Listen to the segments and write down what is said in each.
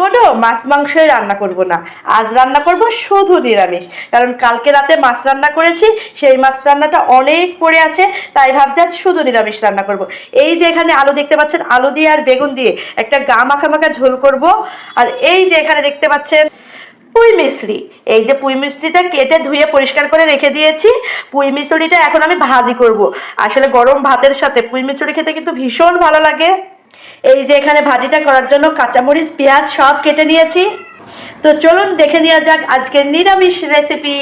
কোনো মাছ মাংসই রান্না করব না। আজ রান্না করব শুধু নিরামিষ। কারণ কালকে রাতে মাছ রান্না করেছি, সেই মাছ রান্নাটা অনেক পড়ে আছে, তাই ভাবছি আজ শুধু নিরামিষ রান্না করব। এই যে এখানে আলু দেখতে পাচ্ছেন, আলু দিয়ে আর বেগুন দিয়ে একটা গা মাখা মাখা ঝোল করব। আর এই যে এখানে দেখতে পাচ্ছেন, পুঁই মিশ্রি এই যে পুঁই মিশ্রিটা কেটে ধুয়ে পরিষ্কার করে রেখে দিয়েছি। পুঁই মিশ্রিটা এখন আমি ভাজি করব। আসলে গরম ভাতের সাথে পুঁই মিশ্রি খেতে কিন্তু ভীষণ ভালো লাগে। এই যে এখানে ভাজিটা করার জন্য কাঁচামরিচ, পেঁয়াজ সব কেটে নিয়েছি। তো চলুন দেখে নেওয়া যাক আজকের নিরামিষ রেসিপি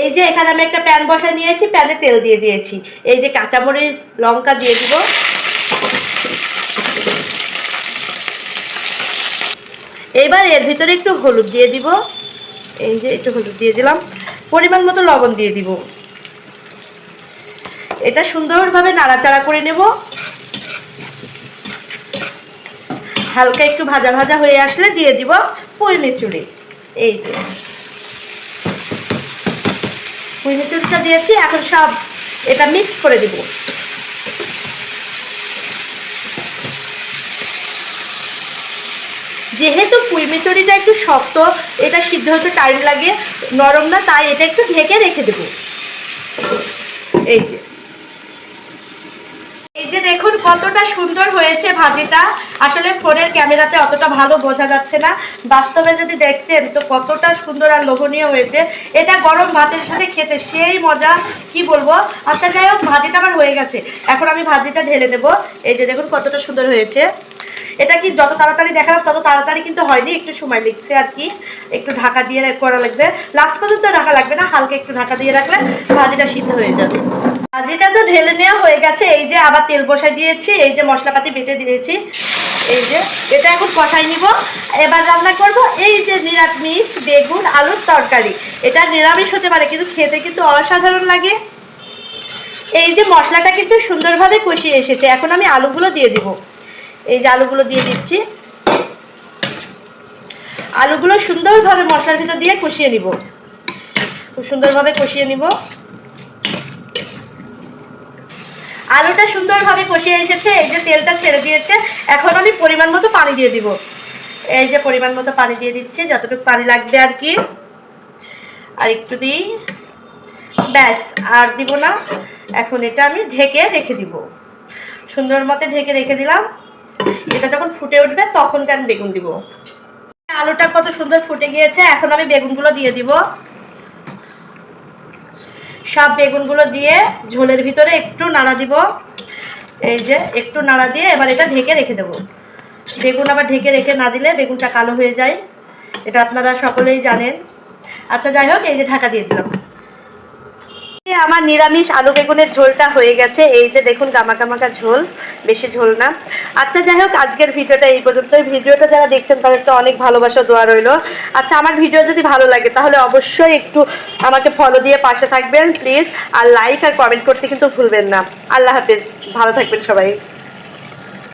এই যে এখানে আমি একটা প্যান বসা নিয়েছি প্যানে তেল দিয়ে দিয়েছি। এই যে কাঁচামরিচ, লঙ্কা দিয়ে দিব। এবার এর ভিতরে একটু হলুদ দিয়ে দিব। এই যে একটু হলুদ দিয়ে দিলাম। পরিমাণ মতো লবণ দিয়ে দিব। এটা সুন্দরভাবে নাড়াচাড়া করে নেব। হালকা একটু ভাজা ভাজা হয়ে আসলে দিয়ে দিব পুঁই মিচুড়ি এই যে। পুঁই মিচুড়িটা দিয়েছি, এখন সব এটা মিক্স করে দিব। যেহেতু পুঁই একটু শক্ত, এটা সিদ্ধ হতে টাইম লাগে, নরম না, তাই এটা একটু ঢেকে রেখে দেবো। এই যে। কতটা সুন্দর হয়েছে ভাজিটা। আসলে ফোনের ক্যামেরাতে অতটা ভালো বোঝা যাচ্ছে না। বাস্তবে যদি দেখতেন তো কতটা সুন্দর আর লোভনীয় হয়েছে। এটা গরম ভাতের সাথে খেতে সেই মজা, কি বলব? আচ্ছা যাই হোক, ভাজিটা আমার হয়ে গেছে। এখন আমি ভাজিটা ঢেলে দেব। এই যে দেখুন কতটা সুন্দর হয়েছে। এটা কি যত তাড়াতাড়ি দেখালাম, তত তাড়াতাড়ি কিন্তু হয়নি। একটু সময় লিখছে আর কি। একটু ঢাকা দিয়ে করা লাগবে। লাস্ট পর্যন্ত ঢাকা লাগবে না, হালকা একটু ঢাকা দিয়ে রাখলে ভাজিটা সিদ্ধ হয়ে যাবে। ভাজিটা তো ঢেলে নেওয়া হয়ে গেছে। এই যে আবার তেল বসাই দিয়েছি, এই যে মশলাপাতি বেটে দিয়েছি। এই যে, এটা এখন কষাই নিব। এবার রান্না করব এই যে নিরামিষ, বেগুন, আলুর তরকারি। এটা নিরামিষ হতে পারে, কিন্তু খেতে কিন্তু অসাধারণ লাগে। এই যে মশলাটা কিন্তু সুন্দরভাবে কষিয়ে এসেছে। এখন আমি আলুগুলো দিয়ে দিব। এই যে আলুগুলো দিয়ে দিচ্ছি। আলুগুলো সুন্দরভাবে মশলার ভিতর দিয়ে কষিয়ে নিব। খুব সুন্দরভাবে কষিয়ে নিব। আলুটা সুন্দরভাবে কষিয়ে এসেছে, এই যে তেলটা ছেড়ে দিয়েছে, এখন আমি পরিমাণ মতো পানি দিয়ে দিব। এই যে পরিমাণ মতো পানি দিয়ে দিচ্ছি, যতটুকু পানি লাগবে আর কি। আর একটু দিই ব্যাস, আর দিব না। এখন এটা আমি ঢেকে রেখে দিব। সুন্দর মতো ঢেকে রেখে দিলাম। এটা যখন ফুটে উঠবে তখন আমি বেগুন দিব। আলুটা কত সুন্দর ফুটে গিয়েছে, এখন আমি বেগুনগুলো দিয়ে দিব। সব বেগুনগুলো দিয়ে ঝোলের ভিতরে একটু নাড়া দিব। এই যে একটু নাড়া দিয়ে এবার এটা ঢেকে রেখে দেবো। বেগুন আবার ঢেকে রেখে না দিলে বেগুনটা কালো হয়ে যায়। এটা আপনারা সকলেই জানেন। আচ্ছা যাই হোক, এই যে ঢাকা দিয়ে দিলাম। আমার নিরামিষ আলু বেগুনের ঝোলটা হয়ে গেছে। এই যে দেখুন গামাকা মাখা ঝোল, বেশি ঝোল না। আচ্ছা যাই হোক, আজকের ভিডিওটা এই পর্যন্ত ভিডিওটা যারা দেখছেন, তাদের তো অনেক ভালোবাসা, দোয়া রইল। আচ্ছা আমার ভিডিও যদি ভালো লাগে, তাহলে অবশ্যই একটু আমাকে ফলো দিয়ে পাশে থাকবেন প্লিজ আর লাইক আর কমেন্ট করতে কিন্তু ভুলবেন না। আল্লাহ হাফিজ। ভালো থাকবেন সবাই।